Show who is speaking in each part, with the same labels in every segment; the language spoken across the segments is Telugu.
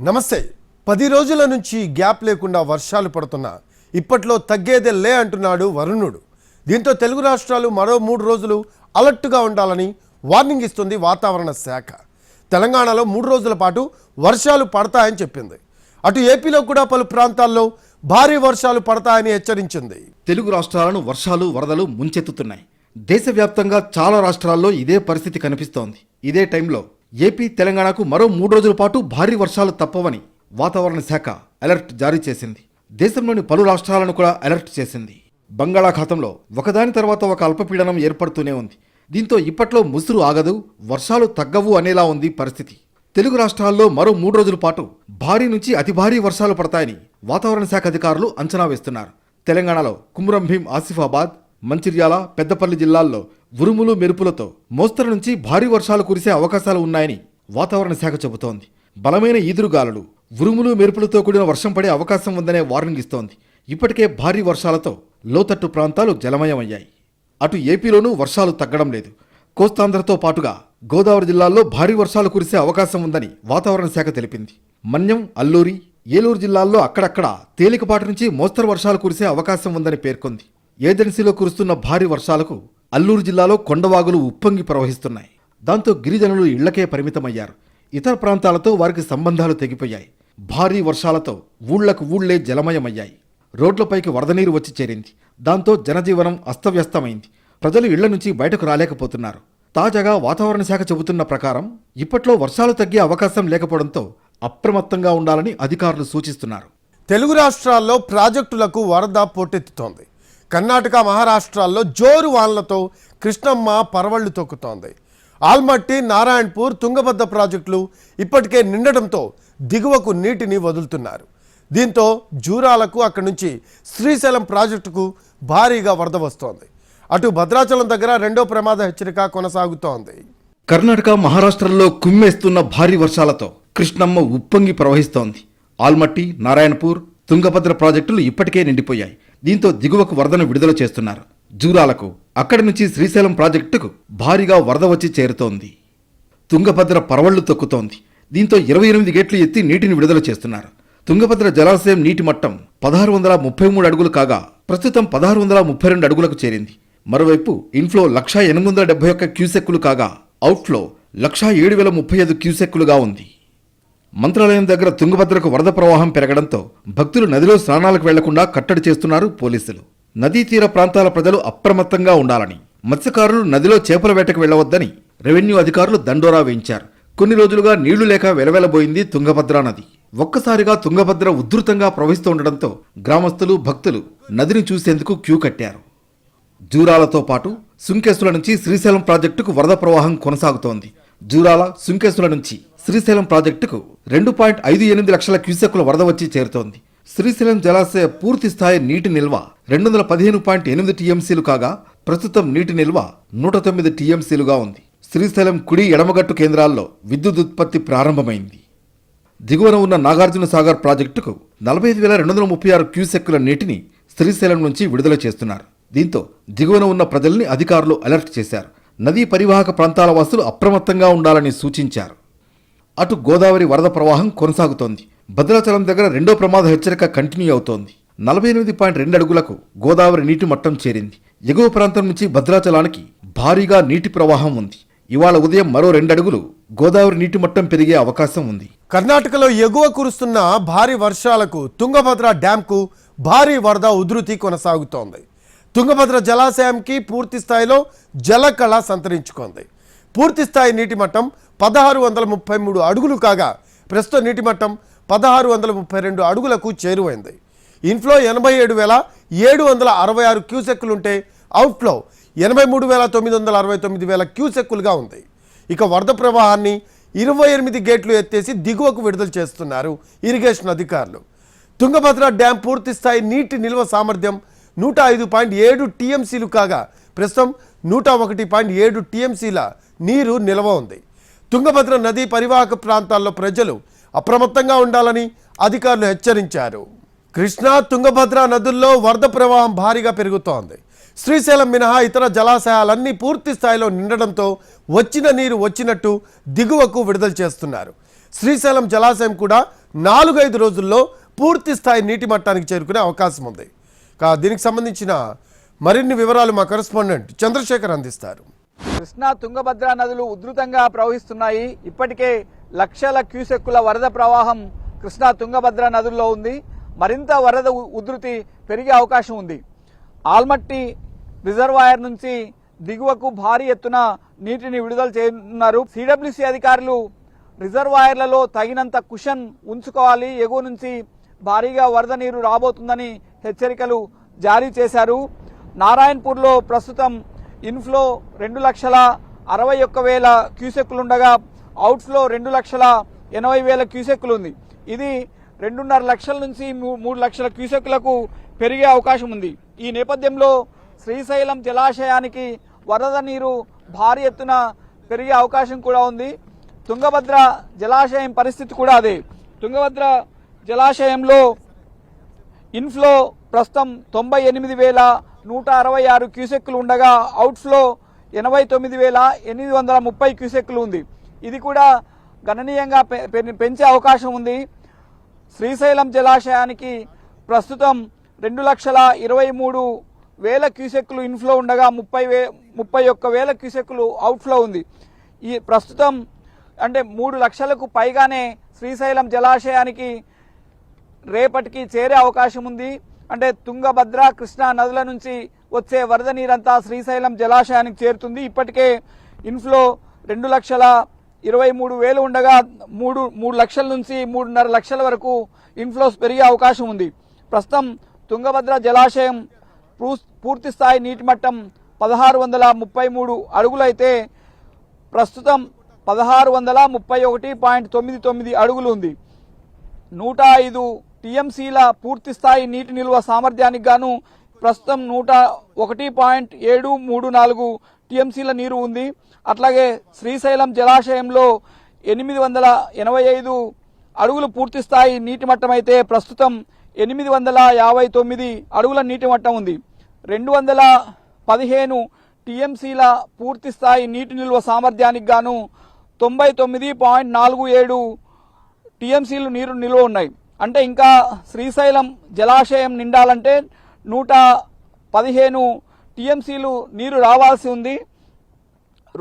Speaker 1: నమస్తే. పది రోజుల నుంచి గ్యాప్ లేకుండా వర్షాలు పడుతున్నా. ఇప్పట్లో తగ్గేదే లే అంటున్నాడు వరుణుడు. దీంతో తెలుగు రాష్ట్రాలు మరో మూడు రోజులు అలర్ట్గా ఉండాలని వార్నింగ్ ఇస్తుంది వాతావరణ శాఖ. తెలంగాణలో మూడు రోజుల పాటు వర్షాలు పడతాయని చెప్పింది. అటు ఏపీలో కూడా పలు ప్రాంతాల్లో భారీ వర్షాలు పడతాయని హెచ్చరించింది.
Speaker 2: తెలుగు రాష్ట్రాలను వర్షాలు వరదలు ముంచెత్తుతున్నాయి. దేశవ్యాప్తంగా చాలా రాష్ట్రాల్లో ఇదే పరిస్థితి కనిపిస్తోంది. ఇదే టైంలో ఏపీ తెలంగాణకు మరో మూడు రోజుల పాటు భారీ వర్షాలు తప్పవని వాతావరణ శాఖ అలర్ట్ జారీ చేసింది. దేశంలోని పలు రాష్ట్రాలను కూడా అలర్ట్ చేసింది. బంగాళాఖాతంలో ఒకదాని తర్వాత ఒక అల్పపీడనం ఏర్పడుతూనే ఉంది. దీంతో ఇప్పట్లో ముసురు ఆగదు వర్షాలు తగ్గవు అనేలా ఉంది పరిస్థితి. తెలుగు రాష్ట్రాల్లో మరో మూడు రోజుల పాటు భారీ నుంచి అతి భారీ వర్షాలు పడతాయని వాతావరణ శాఖ అధికారులు అంచనా వేస్తున్నారు. తెలంగాణలో కుమ్రం భీం ఆసిఫాబాద్ మంచిర్యాల పెద్దపల్లి జిల్లాల్లో ఉరుములు మెరుపులతో మోస్తరు నుంచి భారీ వర్షాలు కురిసే అవకాశాలు ఉన్నాయని వాతావరణ శాఖ చెబుతోంది. బలమైన ఈదురుగాలులు ఉరుములు మెరుపులతో కూడిన వర్షం పడే అవకాశం ఉందనే వార్నింగ్ ఇస్తోంది. ఇప్పటికే భారీ వర్షాలతో లోతట్టు ప్రాంతాలు జలమయమయ్యాయి. అటు ఏపీలోనూ వర్షాలు తగ్గడం లేదు. కోస్తాంధ్రతో పాటుగా గోదావరి జిల్లాల్లో భారీ వర్షాలు కురిసే అవకాశం ఉందని వాతావరణ శాఖ తెలిపింది. మన్యం అల్లూరి ఏలూరు జిల్లాల్లో అక్కడక్కడ తేలికపాటి నుంచి మోస్తరు వర్షాలు కురిసే అవకాశం ఉందని పేర్కొంది. ఏజెన్సీలో కురుస్తున్న భారీ వర్షాలకు అల్లూరు జిల్లాలో కొండవాగులు ఉప్పొంగి ప్రవహిస్తున్నాయి. దాంతో గిరిజనులు ఇళ్ళకే పరిమితమయ్యారు. ఇతర ప్రాంతాలతో వారికి సంబంధాలు తెగిపోయాయి. భారీ వర్షాలతో ఊళ్ళకు ఊళ్ళే జలమయమయ్యాయి. రోడ్లపైకి వరద నీరు వచ్చి చేరింది. దాంతో జనజీవనం అస్తవ్యస్తమైంది. ప్రజలు ఇళ్ళ నుంచి బయటకు రాలేకపోతున్నారు. తాజాగా వాతావరణ శాఖ చెబుతున్న ప్రకారం ఇప్పట్లో వర్షాలు తగ్గే అవకాశం లేకపోవడంతో అప్రమత్తంగా ఉండాలని అధికారులు సూచిస్తున్నారు.
Speaker 1: తెలుగు రాష్ట్రాల్లో ప్రాజెక్టులకు వరద పోటెత్తుతోంది. కర్ణాటక మహారాష్ట్రాల్లో జోరు వానలతో కృష్ణమ్మ పరవళ్ళు తొక్కుతోంది. ఆల్మట్టి నారాయణపూర్ తుంగభద్ర ప్రాజెక్టులు ఇప్పటికే నిండడంతో దిగువకు నీటిని వదులుతున్నారు. దీంతో జూరాలకు అక్కడి నుంచి శ్రీశైలం ప్రాజెక్టుకు భారీగా వరద వస్తోంది. అటు భద్రాచలం దగ్గర రెండో ప్రమాద హెచ్చరిక కొనసాగుతోంది.
Speaker 2: కర్ణాటక మహారాష్ట్రలో కుమ్మేస్తున్న భారీ వర్షాలతో కృష్ణమ్మ ఉప్పొంగి ప్రవహిస్తోంది. ఆల్మట్టి నారాయణపూర్ తుంగభద్ర ప్రాజెక్టులు ఇప్పటికే నిండిపోయాయి. దీంతో దిగువకు వరదను విడుదల చేస్తున్నారు. జూరాలకు అక్కడి నుంచి శ్రీశైలం ప్రాజెక్టుకు భారీగా వరద వచ్చి చేరుతోంది. తుంగభద్ర పరవళ్ళు తొక్కుతోంది. దీంతో ఇరవై ఎనిమిది గేట్లు ఎత్తి నీటిని విడుదల చేస్తున్నారు. తుంగభద్ర జలాశయం నీటి మట్టం పదహారు వందల ముప్పై మూడు అడుగులు కాగా ప్రస్తుతం పదహారు వందల ముప్పై రెండు అడుగులకు చేరింది. మరోవైపు ఇన్ఫ్లో లక్షా ఎనిమిది వందల డెబ్బై ఒక్క క్యూసెక్కులు కాగా అవుట్ఫ్లో లక్షా ఏడు వేల ముప్పై ఐదు క్యూసెక్కులుగా ఉంది. మంత్రాలయం దగ్గర తుంగభద్రకు వరద ప్రవాహం పెరగడంతో భక్తులు నదిలో స్నానాలకు వెళ్ళకుండా కట్టడి చేస్తున్నారు పోలీసులు. నదీ తీర ప్రాంతాల ప్రజలు అప్రమత్తంగా ఉండాలని మత్స్యకారులు నదిలో చేపల వేటకు వెళ్ళవద్దని రెవెన్యూ అధికారులు దండోరా వేయించారు. కొన్ని రోజులుగా నీళ్ళు లేక వెలవెలబోయింది తుంగభద్ర నది. ఒక్కసారిగా తుంగభద్ర ఉధృతంగా ప్రవహిస్తుండటంతో గ్రామస్తులు భక్తులు నదిని చూసేందుకు క్యూ కట్టారు. జూరాలతో పాటు సుంకేసుల నుంచి శ్రీశైలం ప్రాజెక్టుకు వరద ప్రవాహం కొనసాగుతోంది. జూరాల సుంకేసుల నుంచి శ్రీశైలం ప్రాజెక్టుకు రెండు పాయింట్ ఐదు ఎనిమిది లక్షల క్యూసెక్కుల వరద వచ్చి చేరుతోంది. శ్రీశైలం జలాశయ పూర్తి స్థాయి నీటి నిల్వ రెండు వందల పదిహేను పాయింట్ ఎనిమిది టీఎంసీలు కాగా ప్రస్తుతం నీటి నిల్వ నూట తొమ్మిది టీఎంసీలుగా ఉంది. శ్రీశైలం కుడి ఎడమగట్టు కేంద్రాల్లో విద్యుత్ ఉత్పత్తి ప్రారంభమైంది. దిగువన ఉన్న నాగార్జున సాగర్ ప్రాజెక్టుకు నలభై ఐదు వేల రెండు వందల ముప్పై ఆరు క్యూసెక్కుల నీటిని శ్రీశైలం నుంచి విడుదల చేస్తున్నారు. దీంతో దిగువన ఉన్న ప్రజల్ని అధికారులు అలర్ట్ చేశారు. నదీ పరివాహక ప్రాంతాల వాసులు అప్రమత్తంగా ఉండాలని సూచించారు. అటు గోదావరి వరద ప్రవాహం కొనసాగుతోంది. భద్రాచలం దగ్గర రెండో ప్రమాద హెచ్చరిక కంటిన్యూ అవుతోంది. నలభై ఎనిమిది పాయింట్ రెండు అడుగులకు గోదావరి నీటి మట్టం చేరింది. ఎగువ ప్రాంతం నుంచి భద్రాచలానికి భారీగా నీటి ప్రవాహం ఉంది. ఇవాళ ఉదయం మరో రెండు అడుగులు గోదావరి నీటి మట్టం పెరిగే అవకాశం ఉంది.
Speaker 1: కర్ణాటకలో ఎగువ కురుస్తున్న భారీ వర్షాలకు తుంగభద్ర డ్యాంకు భారీ వరద ఉధృతి కొనసాగుతోంది. తుంగభద్ర జలాశయంకి పూర్తి స్థాయిలో జలకళ సంతరించుకుంది. పూర్తిస్థాయి నీటి మట్టం పదహారు వందల ముప్పై మూడు అడుగులు కాగా ప్రస్తుత నీటి మట్టం పదహారు వందల ముప్పై రెండు అడుగులకు చేరువైంది. ఇన్ఫ్లో ఎనభై ఏడు వేల ఏడు వందల అరవై ఆరు క్యూసెక్కులుంటే అవుట్ఫ్లో ఎనభై మూడు వేల తొమ్మిది వందల అరవై తొమ్మిది వేల క్యూసెక్కులుగా ఉంది. ఇక వరద ప్రవాహాన్ని ఇరవై ఎనిమిది గేట్లు ఎత్తేసి దిగువకు విడుదల చేస్తున్నారు ఇరిగేషన్ అధికారులు. తుంగభద్ర డ్యాం పూర్తిస్థాయి నీటి నిల్వ సామర్థ్యం నూట ఐదు పాయింట్ ఏడు టీఎంసీలు కాగా ప్రస్తుతం నూట ఒకటి పాయింట్ ఏడు టీఎంసీల నీరు నిల్వ ఉంది. తుంగభద్ర నదీ పరివాహక ప్రాంతాల్లో ప్రజలు అప్రమత్తంగా ఉండాలని అధికారులు హెచ్చరించారు. కృష్ణా తుంగభద్ర నదుల్లో వరద ప్రవాహం భారీగా పెరుగుతోంది. శ్రీశైలం మినహా ఇతర జలాశయాలన్నీ పూర్తి స్థాయిలో నిండడంతో వచ్చిన నీరు వచ్చినట్టు దిగువకు విడుదల చేస్తున్నారు. శ్రీశైలం జలాశయం కూడా నాలుగైదు రోజుల్లో పూర్తి స్థాయి నీటి మట్టానికి చేరుకునే అవకాశం ఉంది. కా దీనికి సంబంధించిన మరిన్ని వివరాలు మా కరెస్పాండెంట్ చంద్రశేఖర్ అందిస్తారు.
Speaker 3: కృష్ణా తుంగభద్ర నదులు ఉధృతంగా ప్రవహిస్తున్నాయి. ఇప్పటికే లక్షల క్యూసెక్కుల వరద ప్రవాహం కృష్ణా తుంగభద్ర నదుల్లో ఉంది. మరింత వరద ఉ- ఉధృతి పెరిగే అవకాశం ఉంది. ఆల్మట్టి రిజర్వాయర్ నుంచి దిగువకు భారీ ఎత్తున నీటిని విడుదల చేయనున్నారు. సిడబ్ల్యూసీ అధికారులు రిజర్వాయర్లలో తగినంత కుషన్ ఉంచుకోవాలి. ఎగువ నుంచి భారీగా వరద నీరు రాబోతుందని హెచ్చరికలు జారీ చేశారు. నారాయణపూర్లో ప్రస్తుతం ఇన్ఫ్లో రెండు లక్షల అరవై ఒక్క వేల క్యూసెక్కులుండగా అవుట్ఫ్లో రెండు లక్షల ఎనభై వేల క్యూసెక్కులు ఉంది. ఇది రెండున్నర లక్షల నుంచి మూ- మూడు లక్షల క్యూసెక్కులకు పెరిగే అవకాశం ఉంది. ఈ నేపథ్యంలో శ్రీశైలం జలాశయానికి వరద నీరు భారీ ఎత్తున పెరిగే అవకాశం కూడా ఉంది. తుంగభద్ర జలాశయం పరిస్థితి కూడా అదే. తుంగభద్ర జలాశయంలో ఇన్ఫ్లో ప్రస్తుతం తొంభై ఎనిమిది వేల నూట అరవై ఆరు క్యూసెక్లు ఉండగా అవుట్ఫ్లో ఎనభై తొమ్మిది వేల ఎనిమిది వందల ముప్పై క్యూసెక్లు ఉంది. ఇది కూడా గణనీయంగా పె- పె- పెంచే అవకాశం ఉంది. శ్రీశైలం జలాశయానికి ప్రస్తుతం రెండు లక్షల ఇరవై మూడు వేల క్యూసెక్లు ఇన్ఫ్లో ఉండగా ముప్పై వే ముప్పై ఒక్క వేల క్యూసెక్లు అవుట్ఫ్లో ఉంది. ఈ ప్రస్తుతం అంటే మూడు లక్షలకు పైగానే శ్రీశైలం జలాశయానికి రేపటికి చేరే అవకాశం ఉంది. అంటే తుంగభద్ర కృష్ణా నదుల నుంచి వచ్చే వరద నీరంతా శ్రీశైలం జలాశయానికి చేరుతుంది. ఇప్పటికే ఇన్ఫ్లో రెండు లక్షల ఇరవై మూడు వేలు ఉండగా మూడు మూడు లక్షల నుంచి మూడున్నర లక్షల వరకు ఇన్ఫ్లోస్ పెరిగే అవకాశం ఉంది. ప్రస్తుతం తుంగభద్ర జలాశయం పూ- పూర్తి స్థాయి నీటి మట్టం పదహారు వందల ముప్పై మూడు అడుగులైతే ప్రస్తుతం పదహారు వందల ముప్పై ఒకటి పాయింట్ తొమ్మిది తొమ్మిది అడుగులు ఉంది. నూట ఐదు టీఎంసీల పూర్తి స్థాయి నీటి నిల్వ సామర్థ్యానికి గాను ప్రస్తుతం నూట ఒకటి పాయింట్ ఏడు మూడు నాలుగు టీఎంసీల నీరు ఉంది. అట్లాగే శ్రీశైలం జలాశయంలో ఎనిమిది వందల ఎనభై ఐదు అడుగులు పూర్తి స్థాయి నీటి మట్టం అయితే ప్రస్తుతం ఎనిమిది వందల యాభై తొమ్మిది అడుగుల నీటి మట్టం ఉంది. రెండు వందల పదిహేను టీఎంసీల పూర్తి స్థాయి నీటి నిల్వ సామర్థ్యానికి గాను తొంభై తొమ్మిది పాయింట్ నాలుగు ఏడు టీఎంసీలు నీరు నిల్వ ఉన్నాయి. అంటే ఇంకా శ్రీశైలం జలాశయం నిండాలంటే నూట పదిహేను టీఎంసీలు నీరు రావాల్సి ఉంది.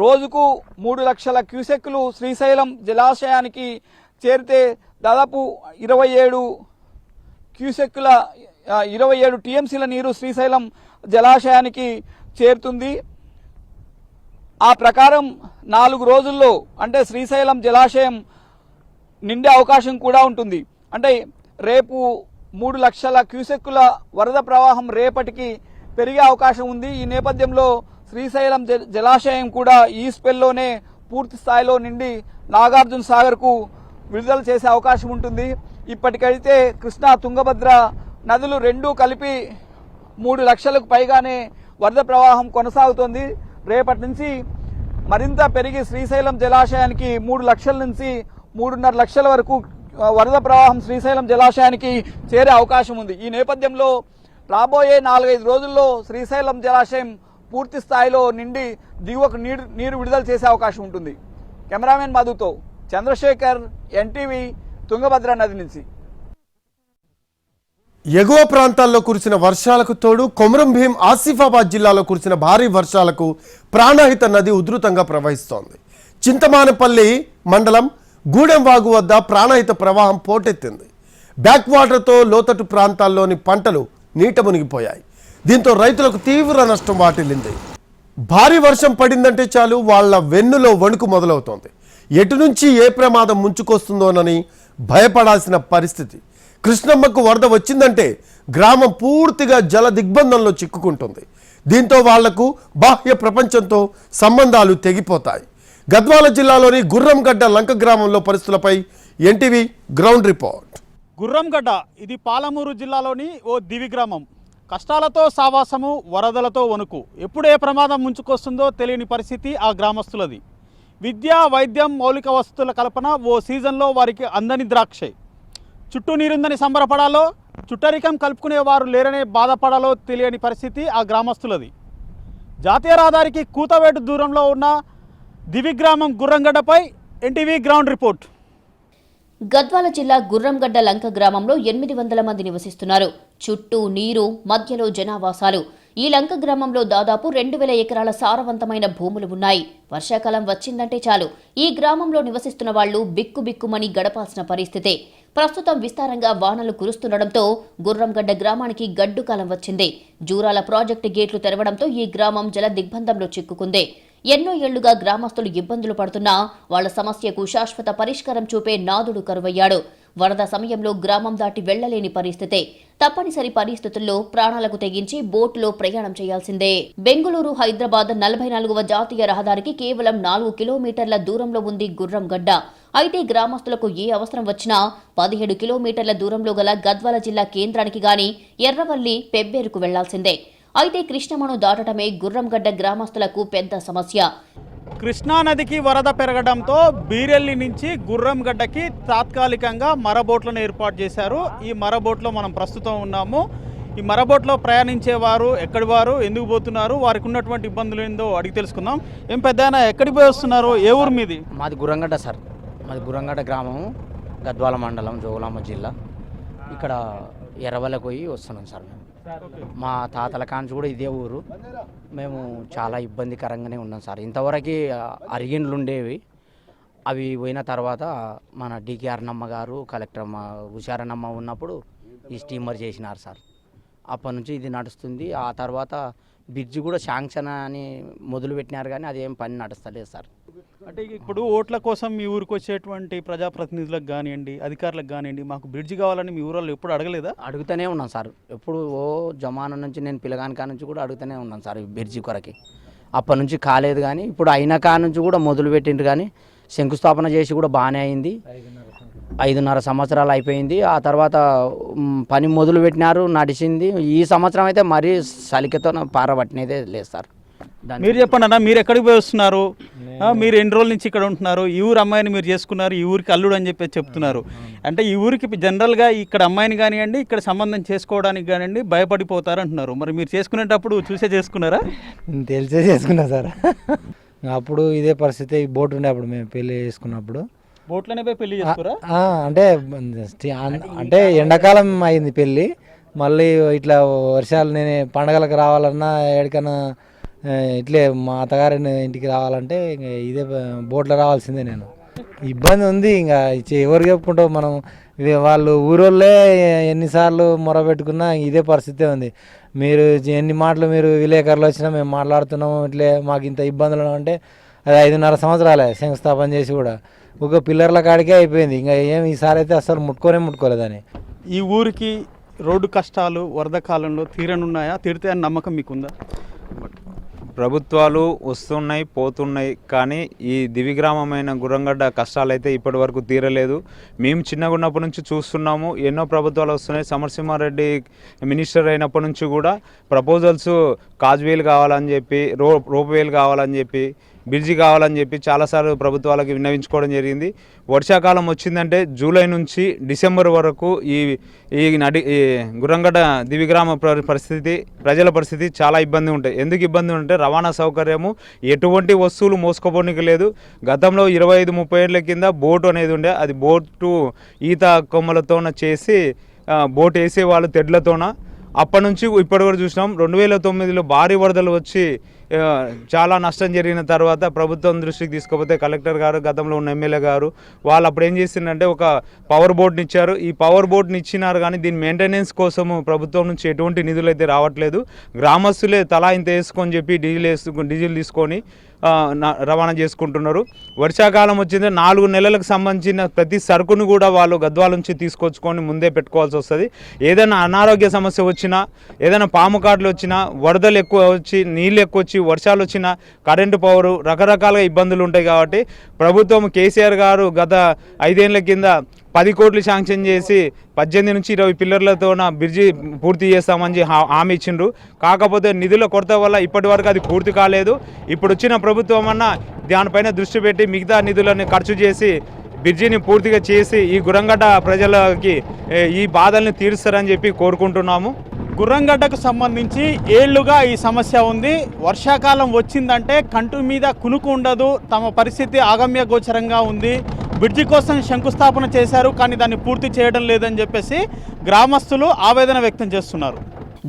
Speaker 3: రోజుకు మూడు లక్షల క్యూసెక్కులు శ్రీశైలం జలాశయానికి చేరితే దాదాపు ఇరవై ఏడు క్యూసెక్కుల ఇరవై ఏడు టీఎంసీల నీరు శ్రీశైలం జలాశయానికి చేరుతుంది. ఆ ప్రకారం నాలుగు రోజుల్లో అంటే శ్రీశైలం జలాశయం నిండే అవకాశం కూడా ఉంటుంది. అంటే రేపు మూడు లక్షల క్యూసెక్కుల వరద ప్రవాహం రేపటికి పెరిగే అవకాశం ఉంది. ఈ నేపథ్యంలో శ్రీశైలం జ- జలాశయం కూడా ఈ స్పెల్లోనే పూర్తి స్థాయిలో నిండి నాగార్జున సాగర్కు విడుదల చేసే అవకాశం ఉంటుంది. ఇప్పటికైతే కృష్ణా తుంగభద్ర నదులు రెండూ కలిపి మూడు లక్షలకు పైగానే వరద ప్రవాహం కొనసాగుతోంది. రేపటి నుంచి మరింత పెరిగి శ్రీశైలం జలాశయానికి మూడు లక్షల నుంచి మూడున్నర లక్షల వరకు వరద ప్రవాహం శ్రీశైలం జలాశయానికి చేరే అవకాశం ఉంది. ఈ నేపథ్యంలో రాబోయే నాలుగైదు రోజుల్లో శ్రీశైలం జలాశయం పూర్తి స్థాయిలో నిండి దిగువకు నీరు నీరు విడుదల చేసే అవకాశం ఉంటుంది. కెమెరామెన్ మధుతో చంద్రశేఖర్ ఎన్టీవీ తుంగభద్ర నది నుంచి.
Speaker 1: ఎగువ ప్రాంతాల్లో కురిసిన వర్షాలకు తోడు కొమరం భీం ఆసిఫాబాద్ జిల్లాలో కురిసిన భారీ వర్షాలకు ప్రాణహిత నది ఉధృతంగా ప్రవహిస్తోంది. చింతమానపల్లి మండలం గూడెం వాగు వద్ద ప్రాణహిత ప్రవాహం పోటెత్తింది. బ్యాక్ వాటర్తో లోతట్టు ప్రాంతాల్లోని పంటలు నీట మునిగిపోయాయి. దీంతో రైతులకు తీవ్ర నష్టం వాటిల్లింది. భారీ వర్షం పడిందంటే చాలు వాళ్ళ వెన్నులో వణుకు మొదలవుతోంది. ఎటు నుంచి ఏ ప్రమాదం ముంచుకొస్తుందోనని భయపడాల్సిన పరిస్థితి. కృష్ణమ్మకు వరద వచ్చిందంటే గ్రామం పూర్తిగా జల దిగ్బంధంలో చిక్కుకుంటుంది. దీంతో వాళ్ళకు బాహ్య ప్రపంచంతో సంబంధాలు తెగిపోతాయి. గద్వాల జిల్లాలోని గుర్రంగడ్డ లంక గ్రామంలో పరిస్థితులపై ఎన్టీవీ గ్రౌండ్ రిపోర్ట్.
Speaker 4: గుర్రంగడ్డ ఇది పాలమూరు జిల్లాలోని ఓ దివి గ్రామం. కష్టాలతో సావాసము వరదలతో వణుకు. ఎప్పుడు ఏ ప్రమాదం ముంచుకొస్తుందో తెలియని పరిస్థితి ఆ గ్రామస్తులది. విద్య వైద్యం మౌలిక వసతుల కల్పన ఓ సీజన్లో వారికి అందని ద్రాక్షే. చుట్టూ నీరుందని సంబరపడాలో చుట్టరికం కలుపుకునే వారు లేరనే బాధపడాలో తెలియని పరిస్థితి ఆ గ్రామస్తులది. జాతీయ రహదారికి కూతవేటు దూరంలో ఉన్న దివిగ్రామం గుర్రంగడ్డపై ఎన్టీవీ గ్రౌండ్ రిపోర్ట్.
Speaker 5: గద్వాల జిల్లా గుర్రంగడ్డ లంక గ్రామంలో ఎనిమిది వందల మంది నివసిస్తున్నారు. చుట్టూ నీరు మధ్యలో జనావాసాలు. ఈ లంక గ్రామంలో దాదాపు రెండు వేల ఎకరాల సారవంతమైన భూములు ఉన్నాయి. వర్షాకాలం వచ్చిందంటే చాలు. ఈ గ్రామంలో నివసిస్తున్న వాళ్ళు బిక్కుబిక్కుమని గడపాల్సిన పరిస్థితే. ప్రస్తుతం విస్తారంగా వానలు కురుస్తుండటంతో గుర్రంగడ్డ గ్రామానికి గడ్డు కాలం వచ్చింది. జూరాల ప్రాజెక్టు గేట్లు తెరవడంతో ఈ గ్రామం జల దిగ్బంధంలో చిక్కుకుంది. ఎన్నో ఏళ్ళుగా గ్రామస్తులు ఇబ్బందులు పడుతున్నా వాళ్ళ సమస్యకు శాశ్వత పరిష్కారం చూపే నాదుడు కరువయ్యాడు. వరద సమయంలో గ్రామం దాటి వెళ్ళలేని పరిస్థితే తప్పనిసరి పరిస్థితుల్లో ప్రాణాలకు తెగించి బోటులో ప్రయాణం చేయాల్సిందే. బెంగుళూరు హైదరాబాద్ నలభై నాలుగవ జాతీయ రహదారికి కేవలం నాలుగు కిలోమీటర్ల దూరంలో ఉంది గుర్రంగడ్డ అయితే గ్రామస్తులకు ఏ అవసరం వచ్చినా పదిహేడు కిలోమీటర్ల దూరంలో గల గద్వాల జిల్లా కేంద్రానికి గాని ఎర్రవల్లి పెబ్బేరుకు వెళ్ళాల్సిందే. అయితే కృష్ణమను దాటడమే గుర్రంగడ్డ గ్రామస్తులకు పెద్ద సమస్య.
Speaker 4: కృష్ణానదికి వరద పెరగడంతో బీరెల్లి నుంచి గుర్రంగడ్డకి తాత్కాలికంగా మరబోట్లను ఏర్పాటు చేశారు. ఈ మరబోట్లో మనం ప్రస్తుతం ఉన్నాము. ఈ మరబోట్లో ప్రయాణించేవారు ఎక్కడి వారు ఎందుకు పోతున్నారు వారికి ఉన్నటువంటి ఇబ్బందులు ఏందో అడిగి తెలుసుకుందాం. ఏం పెద్ద ఎక్కడికి పోయి వస్తున్నారు? ఏ ఊరు మీది?
Speaker 6: మాది గురంగడ్డ సార్. మాది గురంగడ్డ గ్రామం గద్వాల మండలం జోగులాంబ జిల్లా. ఇక్కడ ఎర్రవల్లకు పోయి వస్తున్నాం సార్ మేము. మా తాతల కాంచి కూడా ఇదే ఊరు. మేము చాలా ఇబ్బందికరంగానే ఉన్నాం సార్. ఇంతవరకు అరిగిండ్లు ఉండేవి. అవి పోయిన తర్వాత మన డికే అర్ణమ్మ గారు కలెక్టర్ అమ్మ హుషారనమ్మ ఉన్నప్పుడు ఈ స్టీమర్ చేసినారు సార్. అప్పటి నుంచి ఇది నడుస్తుంది. ఆ తర్వాత బ్రిడ్జ్ కూడా శాంక్షన్ అని మొదలు పెట్టినారు కానీ అదేం పని నడుస్తలేదు సార్.
Speaker 4: అంటే ఇప్పుడు ఓట్ల కోసం మీ ఊరికి వచ్చేటువంటి ప్రజాప్రతినిధులకు కానివ్వండి అధికారులకు కానివ్వండి మాకు బ్రిడ్జ్ కావాలని మీ ఊరిలో ఎప్పుడు అడగలేదా?
Speaker 6: అడుగుతూనే ఉన్నాను సార్. ఎప్పుడు ఓ జమానా నుంచి నేను పిల్లగాని కాడ నుంచి కూడా అడుగుతూనే ఉన్నాను సార్ ఈ బ్రిడ్జి కొరకి. అప్పటి నుంచి కాలేదు కానీ ఇప్పుడు అయిన కాడ నుంచి కూడా మొదలు పెట్టిండ్రు కానీ శంకుస్థాపన చేసి కూడా బాగానే అయింది. ఐదున్నర సంవత్సరాలు అయిపోయింది. ఆ తర్వాత పని మొదలు పెట్టినారు నడిచింది. ఈ సంవత్సరం అయితే మరీ సలికతో పారబట్టినదే లేదు సార్.
Speaker 4: మీరు చెప్పండి అన్న మీరు ఎక్కడికి పోయి వస్తున్నారు? మీరు ఎన్ని రోజుల నుంచి ఇక్కడ ఉంటున్నారు? ఈ ఊరు అమ్మాయిని మీరు చేసుకున్నారు ఈ ఊరికి అల్లుడు అని చెప్పి చెప్తున్నారు. అంటే ఈ ఊరికి జనరల్గా ఇక్కడ అమ్మాయిని కానివ్వండి ఇక్కడ సంబంధం చేసుకోవడానికి కానివ్వండి భయపడిపోతారు అంటున్నారు. మరి మీరు చేసుకునేటప్పుడు చూసే చేసుకున్నారా?
Speaker 7: నేను తెలిసే చేసుకున్నా సార్. అప్పుడు ఇదే పరిస్థితి ఈ బోట్ ఉండే అప్పుడు మేము పెళ్ళి చేసుకున్నప్పుడు.
Speaker 4: బోట్లోనే పోయి పెళ్ళి చేసుకురా?
Speaker 7: ఆ, అంటే అంటే ఎండాకాలం అయింది పెళ్ళి మళ్ళీ ఇట్లా వర్షాలు నేను పండగలకు రావాలన్నా ఎక్కడికైనా ఇట్లే మా అత్తగారి ఇంటికి రావాలంటే ఇంక ఇదే బోట్లో రావాల్సిందే నేను. ఇబ్బంది ఉంది ఇంకా ఎవరు చెప్పుకుంటావు మనం? వాళ్ళు ఊరోళ్ళే ఎన్నిసార్లు మొరబెట్టుకున్నా ఇదే పరిస్థితే ఉంది. మీరు ఎన్ని మాటలు మీరు విలేకరులు వచ్చినా మేము మాట్లాడుతున్నాము ఇట్లే మాకు ఇంత ఇబ్బందులు అంటే అది ఐదున్నర సంవత్సరాలే శంకుస్థాపన చేసి కూడా. ఒక పిల్లర్ల కాడికే అయిపోయింది ఇంకా ఏం ఈసారి అయితే అసలు ముట్టుకోనే ముట్టుకోలేదని.
Speaker 4: ఈ ఊరికి రోడ్డు కష్టాలు వరద కాలంలో తీరనున్నాయా? తీరితే అని నమ్మకం మీకుందా?
Speaker 8: ప్రభుత్వాలు వస్తున్నాయి పోతున్నాయి కానీ ఈ దివిగ్రామమైన గుర్రంగడ్డ కష్టాలైతే ఇప్పటి వరకు తీరలేదు. మేము చిన్నగా ఉన్నప్పటి నుంచి చూస్తున్నాము ఎన్నో ప్రభుత్వాలు వస్తున్నాయి. సమరసింహారెడ్డి మినిస్టర్ అయినప్పటి నుంచి కూడా ప్రపోజల్స్ కాజ్వేలు కావాలని చెప్పి రో రోప్వేలు కావాలని చెప్పి బ్రిడ్జి కావాలని చెప్పి చాలాసార్లు ప్రభుత్వాలకు విన్నవించుకోవడం జరిగింది. వర్షాకాలం వచ్చిందంటే జూలై నుంచి డిసెంబర్ వరకు ఈ ఈ నడి ఈ గురంగడ దివిగ్రామ పరిస్థితి ప్రజల పరిస్థితి చాలా ఇబ్బంది ఉంటాయి. ఎందుకు ఇబ్బంది ఉంటే రవాణా సౌకర్యము ఎటువంటి వస్తువులు మోసుకోపోనికి లేదు. గతంలో ఇరవై ఐదు ముప్పై ఏళ్ళ కింద బోటు అనేది ఉండే అది బోటు ఈత కొమ్మలతోన చేసి బోట్ వేసే వేసేవాళ్ళు తెడ్లతోన. అప్పటి నుంచి ఇప్పటి వరకు చూసినాం రెండు వేల తొమ్మిదిలో భారీ వరదలు వచ్చి చాలా నష్టం జరిగిన తర్వాత ప్రభుత్వం దృష్టికి తీసుకపోతే కలెక్టర్ గారు గతంలో ఉన్న ఎమ్మెల్యే గారు వాళ్ళు అప్పుడు ఏం చేసిందంటే ఒక పవర్ బోర్డ్ని ఇచ్చారు. ఈ పవర్ బోర్డ్ని ఇచ్చినారు కానీ దీని మెయింటెనెన్స్ కోసము ప్రభుత్వం నుంచి ఎటువంటి నిధులు అయితే రావట్లేదు. గ్రామస్తులే తలా ఇంత వేసుకొని చెప్పి డీజిల్ వేసుకొని డీజిల్ తీసుకొని రవాణా చేసుకుంటున్నారు. వర్షాకాలం వచ్చింది. నాలుగు నెలలకు సంబంధించిన ప్రతి సరుకును కూడా వాళ్ళు గద్వాల నుంచి తీసుకొచ్చుకొని ముందే పెట్టుకోవాల్సి వస్తుంది. ఏదైనా అనారోగ్య సమస్య వచ్చినా ఏదైనా పాము కాట్లు వచ్చినా వరదలు ఎక్కువ వచ్చి నీళ్ళు ఎక్కువ వచ్చి వర్షాలు వచ్చినా కరెంటు పవరు రకరకాలుగా ఇబ్బందులు ఉంటాయి కాబట్టి ప్రభుత్వం కేసీఆర్ గారు గత ఐదేళ్ళ కింద పది కోట్లు శాంక్షన్ చేసి పద్దెనిమిది నుంచి ఇరవై పిల్లర్లతో బ్రిడ్జి పూర్తి చేస్తామని హా- హామీ ఇచ్చిండ్రు. కాకపోతే నిధుల కొరత వల్ల ఇప్పటి వరకు అది పూర్తి కాలేదు. ఇప్పుడు వచ్చిన ప్రభుత్వం అన్న దానిపైన దృష్టి పెట్టి మిగతా నిధులను ఖర్చు చేసి బ్రిడ్జిని పూర్తిగా చేసి ఈ గురంగడ్డ ప్రజలకి ఈ బాధల్ని తీరుస్తారని చెప్పి కోరుకుంటున్నాము.
Speaker 4: గుర్రంగడ్డకు సంబంధించి ఏళ్ళుగా ఈ సమస్య ఉంది. వర్షాకాలం వచ్చిందంటే కంటు మీద కునుకు ఉండదు. తమ పరిస్థితి ఆగమ్య గోచరంగా ఉంది. బ్రిడ్జి కోసం శంకుస్థాపన చేశారు కానీ దాన్ని పూర్తి చేయడం లేదని చెప్పేసి గ్రామస్తులు ఆవేదన వ్యక్తం చేస్తున్నారు.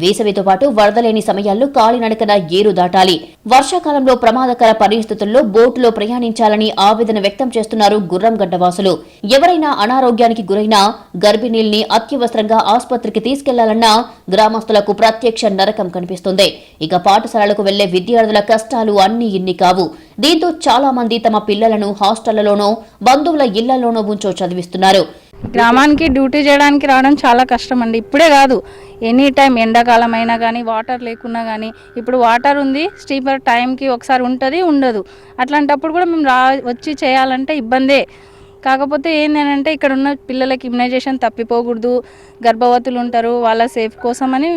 Speaker 5: వేసవితో పాటు వరద లేని సమయాల్లో కాలినడకన ఏరు దాటాలి. వర్షాకాలంలో ప్రమాదకర పరిస్థితుల్లో బోటులో ప్రయాణించాలని ఆవేదన వ్యక్తం చేస్తున్నారు గుర్రంగడ్డ వాసులు ఎవరైనా అనారోగ్యానికి గురైనా గర్భిణీల్ని అత్యవసరంగా ఆసుపత్రికి తీసుకెళ్ళాలన్నా గ్రామస్తులకు ప్రత్యక్ష నరకం కనిపిస్తుంది. ఇక పాఠశాలలకు వెళ్ళే విద్యార్థుల కష్టాలు అన్ని ఇన్ని కావు. దీంతో చాలా మంది తమ పిల్లలను హాస్టళ్ళలోనో బంధువుల ఇళ్ళలోనో ఉంచో చదివిస్తున్నారు.
Speaker 9: గ్రామానికి డ్యూటీ చేయడానికి రావడం చాలా కష్టం అండి. ఇప్పుడే కాదు ఎనీ టైం ఎండాకాలం అయినా కానీ వాటర్ లేకున్నా కానీ ఇప్పుడు వాటర్ ఉంది స్టీపర్ టైంకి ఒకసారి ఉంటుంది ఉండదు. అట్లాంటప్పుడు కూడా మేము రా వచ్చి చేయాలంటే ఇబ్బందే. కాకపోతే ఏంటంటే ఇక్కడ ఉన్న పిల్లలకి ఇమ్యునైజేషన్ తప్పిపోకూడదు గర్భవతులు ఉంటారు వాళ్ళ సేఫ్ కోసమని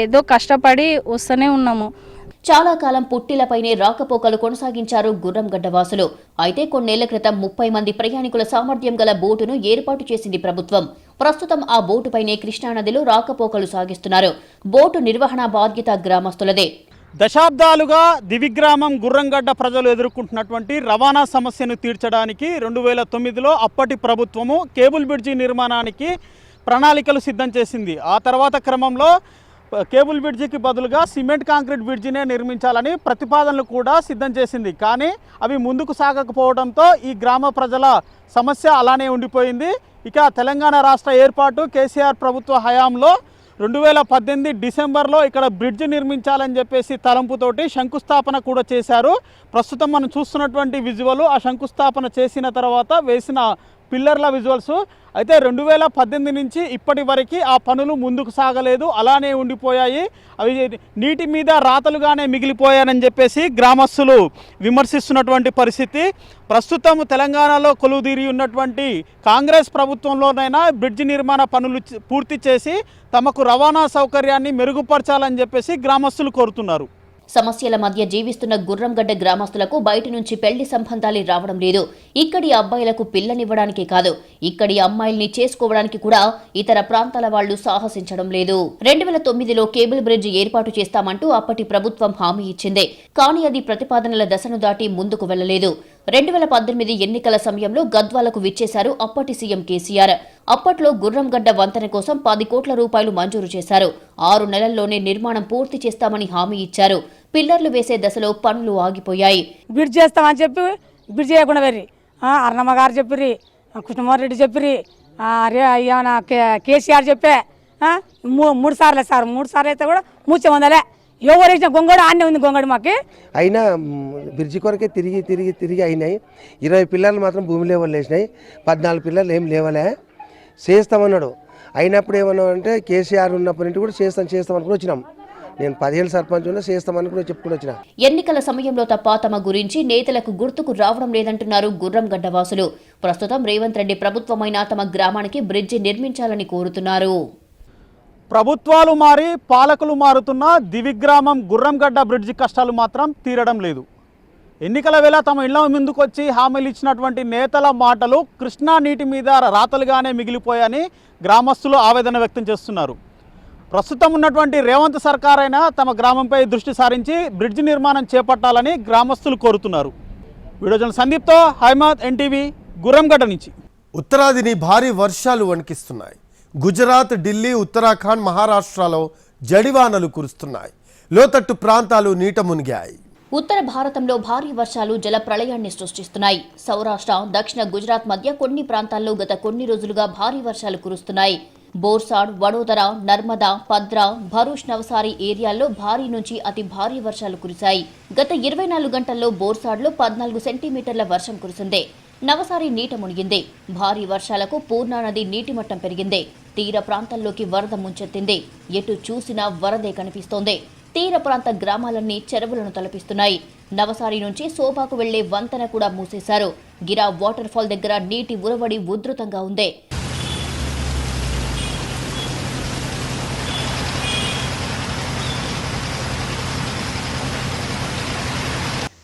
Speaker 9: ఏదో కష్టపడి వస్తూనే ఉన్నాము.
Speaker 5: చాలా కాలం పుట్టిలపైనే రాకపోకలు కొనసాగించారు గుర్రంగడ్డ వాసులు అయితే కొన్నేళ్ళ క్రితం ముప్పై మంది ప్రయాణికుల సామర్థ్యం గల బోటును ఏర్పాటు చేసింది ప్రభుత్వం. ప్రస్తుతం ఆ బోటుపైనే కృష్ణానదిలో రాకపోకలు సాగిస్తున్నారు. బోటు నిర్వహణ బాధ్యత గ్రామస్తులదే.
Speaker 4: దశాబ్దాలుగా దివిగ్రామం గుర్రంగడ్డ ప్రజలు ఎదుర్కొంటున్నటువంటి రవాణా సమస్యను తీర్చడానికి రెండు వేల తొమ్మిదిలో అప్పటి ప్రభుత్వము కేబుల్ బ్రిడ్జి నిర్మాణానికి ప్రణాళికలు సిద్ధం చేసింది. ఆ తర్వాత క్రమంలో కేబుల్ బ్రిడ్జికి బదులుగా సిమెంట్ కాంక్రీట్ బ్రిడ్జినే నిర్మించాలని ప్రతిపాదనలు కూడా సిద్ధం చేసింది. కానీ అవి ముందుకు సాగకపోవడంతో ఈ గ్రామ ప్రజల సమస్య అలానే ఉండిపోయింది. ఇక తెలంగాణ రాష్ట్ర ఏర్పాటు కేసీఆర్ ప్రభుత్వ హయాంలో రెండు వేల పద్దెనిమిది డిసెంబర్లో ఇక్కడ బ్రిడ్జ్ నిర్మించాలని చెప్పేసి తలంపుతోటి శంకుస్థాపన కూడా చేశారు. ప్రస్తుతం మనం చూస్తున్నటువంటి విజువల్ ఆ శంకుస్థాపన చేసిన తర్వాత వేసిన పిల్లర్ల విజువల్స్ అయితే రెండు వేల పద్దెనిమిది నుంచి ఇప్పటి వరకు ఆ పనులు ముందుకు సాగలేదు అలానే ఉండిపోయాయి. అవి నీటి మీద రాతలుగానే మిగిలిపోయానని చెప్పేసి గ్రామస్తులు విమర్శిస్తున్నటువంటి పరిస్థితి. ప్రస్తుతం తెలంగాణలో కొలువుదీరి ఉన్నటువంటి కాంగ్రెస్ ప్రభుత్వంలోనైనా బ్రిడ్జ్ నిర్మాణ పనులు పూర్తి చేసి తమకు రవాణా సౌకర్యాన్ని మెరుగుపరచాలని చెప్పేసి గ్రామస్తులు కోరుతున్నారు.
Speaker 5: సమస్యల మధ్య జీవిస్తున్న గుర్రంగడ్డ గ్రామస్తులకు బయట నుంచి పెళ్ళి సంబంధాలు రావడం లేదు. ఇక్కడి అబ్బాయిలకు పిల్లనివ్వడానికి కాదు ఇక్కడి అమ్మాయిల్ని చేసుకోవడానికి కూడా ఇతర ప్రాంతాల వాళ్ళు సాహసించడం లేదు. రెండు వేల తొమ్మిదిలో కేబుల్ బ్రిడ్జ్ ఏర్పాటు చేస్తామంటూ అప్పటి ప్రభుత్వం హామీ ఇచ్చింది. కానీ అది ప్రతిపాదనల దశను దాటి ముందుకు వెళ్ళలేదు రెండు వేల పద్దెనిమిది ఎన్నికల సమయంలో గద్వాలకు విచ్చేశారు అప్పటి సీఎం కేసీఆర్. అప్పట్లో గుర్రంగడ్డ వంతెన కోసం పది కోట్ల రూపాయలు మంజూరు చేశారు. ఆరు నెలల్లోనే నిర్మాణం పూర్తి చేస్తామని హామీ ఇచ్చారు. పిల్లర్లు వేసే దశలో పనులు ఆగిపోయాయి.
Speaker 10: బ్రిడ్జ్ చేస్తామని చెప్పి బ్రిడ్జ్ చేయకుండా వెర్రి అర్ణమ్మ గారు చెప్పిరి కృష్ణమోహన్ రెడ్డి చెప్పిరి కే- కేసీఆర్ చెప్పే మూ- మూడు సార్లే సార్ మూడు సార్లు అయితే కూడా మూచే వందలే. ఎవరు వేసిన గొంగడు ఆడనే ఉంది గొంగడు మాకు.
Speaker 11: అయినా బ్రిడ్జి కొరకే తిరిగి తిరిగి తిరిగి అయినాయి. ఇరవై పిల్లలు మాత్రం భూమి లేవలు లేచినాయి. పద్నాలుగు పిల్లలు ఏం లేవలే. చేస్తామన్నాడు. అయినప్పుడు ఏమన్నా అంటే కేసీఆర్ ఉన్నప్పటి నుండి కూడా చేస్తాం చేస్తాం అనుకుని వచ్చినాం. నేను పదిహేను సర్పంచ్ ఉన్నా చేస్తామని కూడా చెప్పుకుని వచ్చిన.
Speaker 5: ఎన్నికల సమయంలో తప్ప తమ గురించి నేతలకు గుర్తుకు రావడం లేదంటున్నారు గుర్రంగడ్డ వాసులు ప్రస్తుతం రేవంత్ రెడ్డి ప్రభుత్వమైన తమ గ్రామానికి బ్రిడ్జి నిర్మించాలని కోరుతున్నారు.
Speaker 4: ప్రభుత్వాలు మారి పాలకులు మారుతున్న దివిగ్రామం గుర్రంగడ్డ బ్రిడ్జి కష్టాలు మాత్రం తీరడం లేదు. ఎన్నికల వేళ తమ ఇళ్ళ ముందుకొచ్చి హామీలు ఇచ్చినటువంటి నేతల మాటలు కృష్ణా నీటి మీద రాతలుగానే మిగిలిపోయాయని గ్రామస్తులు ఆవేదన వ్యక్తం చేస్తున్నారు. ప్రస్తుతం ఉన్నటువంటి రేవంత్ సర్కార్ అయినా తమ గ్రామంపై దృష్టి సారించి బ్రిడ్జి నిర్మాణం చేపట్టాలని గ్రామస్తులు కోరుతున్నారు. వీడియో సందీప్తో హైమద్ ఎన్టీవీ గుర్రంగడ్డ నుంచి.
Speaker 1: ఉత్తరాదిని భారీ వర్షాలు వణికిస్తున్నాయి. గుజరాత్ ఢిల్లీ ఉత్తరాఖండ్ మహారాష్ట్రలో జడివానలు కురుస్తున్నాయి. లోతట్టు ప్రాంతాలు నీట మునిగాయి.
Speaker 5: ఉత్తర భారతంలో భారీ వర్షాలు జల ప్రళయాన్ని సృష్టిస్తున్నాయి. సౌరాష్ట్ర దక్షిణ గుజరాత్ మధ్య కొన్ని ప్రాంతాల్లో గత కొన్ని రోజులుగా భారీ వర్షాలు కురుస్తున్నాయి. బోర్సాడ్ వడోదర నర్మదా పద్రా భరూష్ నవసారి ఏరియాల్లో భారీ నుంచి అతి భారీ వర్షాలు కురిశాయి. గత ఇరవై నాలుగు గంటల్లో బోర్సాడ్లో పద్నాలుగు సెంటీమీటర్ల వర్షం కురిసింది. నవసారి నీట మునిగింది. భారీ వర్షాలకు పూర్ణానది నీటిమట్టం నీటి మట్టం పెరిగింది. తీర ప్రాంతాల్లోకి వరద ముంచెత్తింది. ఎటు చూసినా వరదే కనిపిస్తోంది. తీర ప్రాంత గ్రామాలన్నీ చెరువులను తలపిస్తున్నాయి. నవసారి నుంచి సోబాకు వెళ్ళే వంతెన కూడా మూసేశారు. గిరా వాటర్ ఫాల్ దగ్గర నీటి ఉరవడి ఉధృతంగా ఉంది.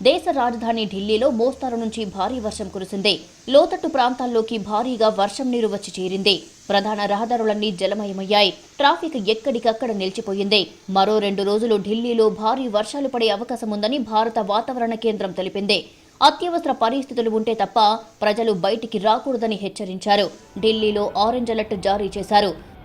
Speaker 5: దేశ రాజధాని ఢిల్లీలో మోస్తారు నుంచి భారీ వర్షం కురిసింది. లోతట్టు ప్రాంతాల్లోకి భారీగా వర్షం నీరు వచ్చి చేరింది. ప్రధాన రహదారులన్నీ జలమయమయ్యాయి. ట్రాఫిక్ ఎక్కడికక్కడ నిలిచిపోయింది. మరో రెండు రోజులు ఢిల్లీలో భారీ వర్షాలు పడే అవకాశం ఉందని భారత వాతావరణ కేంద్రం తెలిపింది. అత్యవసర పరిస్థితులు ఉంటే తప్ప ప్రజలు బయటికి రాకూడదని హెచ్చరించారు. ఢిల్లీలో ఆరెంజ్ అలర్ట్ జారీ చేశారు.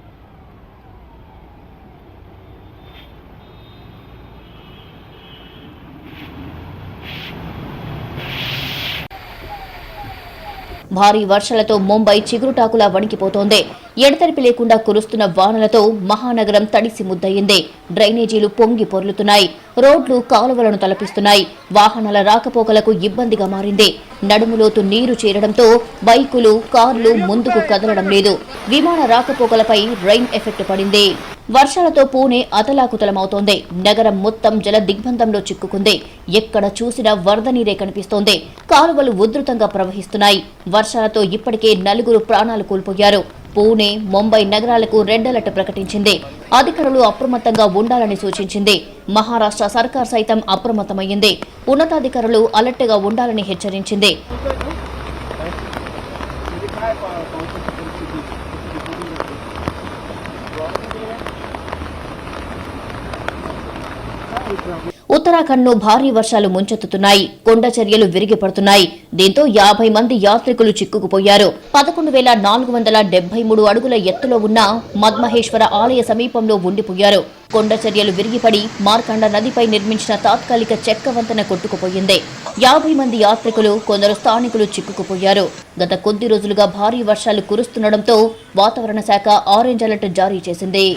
Speaker 5: భారీ వర్షాలతో ముంబై చిగురుటాకులా వణికిపోతోంది. ఎడతెరిపి లేకుండా కురుస్తున్న వానలతో మహానగరం తడిసి ముద్దయింది. డ్రైనేజీలు పొంగి పొర్లుతున్నాయి. రోడ్లు కాలువలను తలపిస్తున్నాయి. వాహనాల రాకపోకలకు ఇబ్బందిగా మారింది. నడుములోతు నీరు చేరడంతో బైకులు కార్లు ముందుకు కదలడం లేదు. విమాన రాకపోకలపై రైన్ ఎఫెక్ట్ పడింది. వర్షాలతో పూణే అతలాకుతలమవుతోంది. నగరం మొత్తం జల దిగ్బంధంలో చిక్కుకుంది. ఎక్కడ చూసినా వరద నీరే కనిపిస్తోంది. కాలువలు ఉధృతంగా ప్రవహిస్తున్నాయి. వర్షాలతో ఇప్పటికే నలుగురు ప్రాణాలు కోల్పోయారు. పూణే ముంబై నగరాలకు రెడ్ అలర్ట్ ప్రకటించింది. అధికారులు అప్రమత్తంగా ఉండాలని సూచించింది. మహారాష్ట్ర సర్కార్ సైతం అప్రమత్తమైంది ఉన్నతాధికారులు అలర్ట్గా ఉండాలని హెచ్చరించింది. ఉత్తరాఖండ్ను భారీ వర్షాలు ముంచెత్తుతున్నాయి. కొండ చర్యలు విరిగిపడుతున్నాయి. దీంతో యాభై మంది యాత్రికులు చిక్కుకుపోయారు. పదకొండు వేల నాలుగు వందల డెబ్బై మూడు అడుగుల ఎత్తులో ఉన్న మద్మహేశ్వర ఆలయ సమీపంలో ఉండిపోయారు. కొండ చర్యలు విరిగిపడి మార్కండ నదిపై నిర్మించిన తాత్కాలిక చెక్క వంతెన కొట్టుకుపోయింది. యాభై మంది యాత్రికులు కొందరు స్థానికులు చిక్కుకుపోయారు. గత కొద్ది రోజులుగా భారీ వర్షాలు కురుస్తుండటంతో వాతావరణ శాఖ ఆరెంజ్ అలర్ట్ జారీ చేసింది.